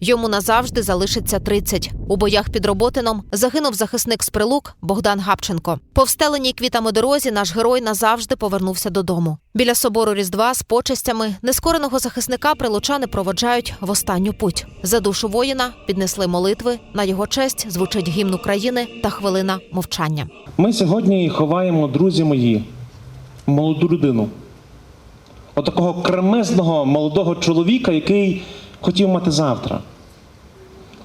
Йому назавжди залишиться 30. У боях під Роботином загинув захисник з прилук Богдан Гапченко. По встеленій квітами дорозі наш герой назавжди повернувся додому. Біля собору Різдва з почестями нескореного захисника прилучани проводжають в останню путь. За душу воїна піднесли молитви. На його честь звучить гімн України та хвилина мовчання. Ми сьогодні ховаємо, друзі мої, молоду людину. Отакого кремезного молодого чоловіка, який хотів мати завтра.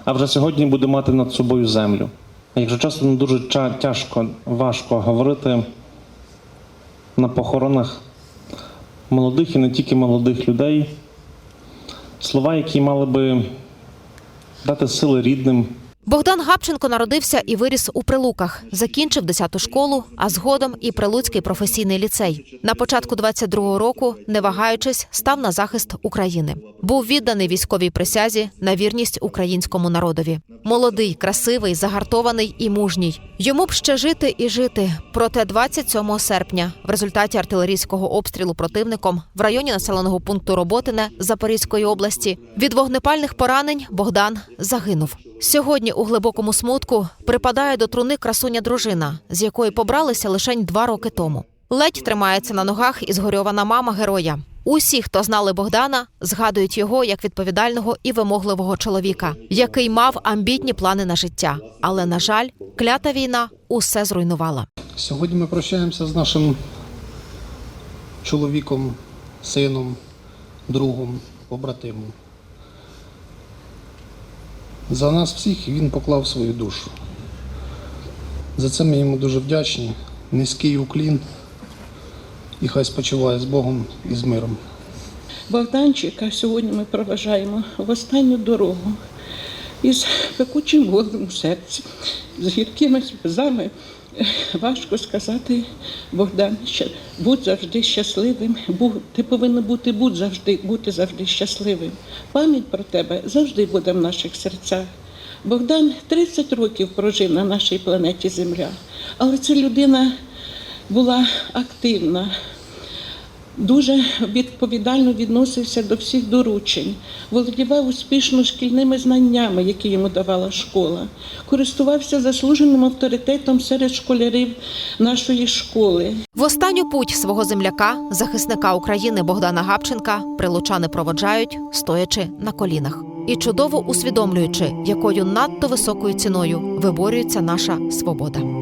А вже сьогодні буде мати над собою землю. Якщо часто ну, дуже тяжко, важко говорити на похоронах молодих і не тільки молодих людей, слова, які мали би дати сили рідним, Богдан Гапченко народився і виріс у Прилуках, закінчив 10-ту школу, а згодом і Прилуцький професійний ліцей. На початку 22-го року, не вагаючись, став на захист України. Був відданий військовій присязі на вірність українському народові. Молодий, красивий, загартований і мужній. Йому б ще жити і жити. Проте 27 серпня, в результаті артилерійського обстрілу противником в районі населеного пункту Роботине Запорізької області від вогнепальних поранень Богдан загинув. Сьогодні у глибокому смутку припадає до труни красуня дружина, з якої побралися лише два роки тому. Ледь тримається на ногах і згорьована мама героя. Усі, хто знали Богдана, згадують його як відповідального і вимогливого чоловіка, який мав амбітні плани на життя. Але, на жаль, клята війна усе зруйнувала. Сьогодні ми прощаємося з нашим чоловіком, сином, другом, побратимом. За нас всіх він поклав свою душу. За це ми йому дуже вдячні. Низький уклін. І хай спочиває з Богом і з миром. Богданчика сьогодні ми проважаємо в останню дорогу із пекучим голодом у серці, з гіркими сльозами. Важко сказати, Богдан, що будь завжди щасливим. Ти повинен бути, будь завжди, бути завжди щасливим. Пам'ять про тебе завжди буде в наших серцях. Богдан 30 років прожив на нашій планеті Земля, але ця людина була активна, Дуже відповідально відносився до всіх доручень, володівав успішно шкільними знаннями, які йому давала школа, користувався заслуженим авторитетом серед школярів нашої школи. В останню путь свого земляка, захисника України Богдана Гапченка, прилучани проводжають, стоячи на колінах, і чудово усвідомлюючи, якою надто високою ціною виборюється наша свобода.